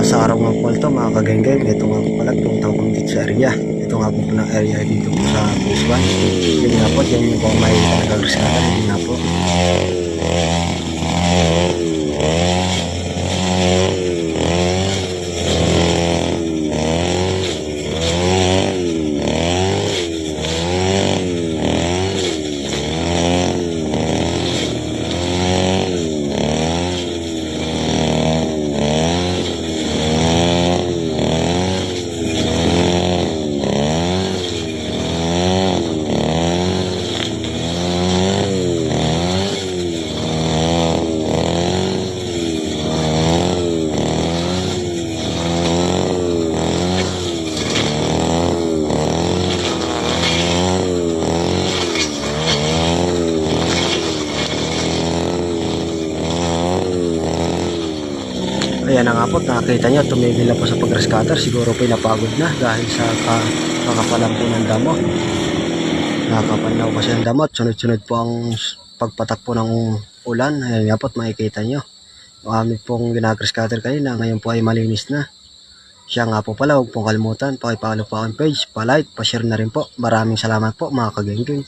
sa araw nga po ito mga kagenggeng, ito nga po pala pumunta ko dito sa area. Ito nga po ng area dito sa 1. Yun nga po, yan yung po may nagagriskatan, yun nga po. Ayan na nga po, nakakita nyo, tumigil na po sa pag-rescatter. Siguro po napagod na dahil sa ka kakapalan po ng damo. Nakakapan na po kasi ang damo at sunod-sunod po ang pagpatak po ng ulan. Ayan nga po, makikita nyo. Marami pong ginag-rescatter kanina, ngayon po ay malinis na. Siya nga po pala, huwag pong kalimutan, pakipalo po ang page, pa-like, pa-share na rin po. Maraming salamat po mga kagenggeng.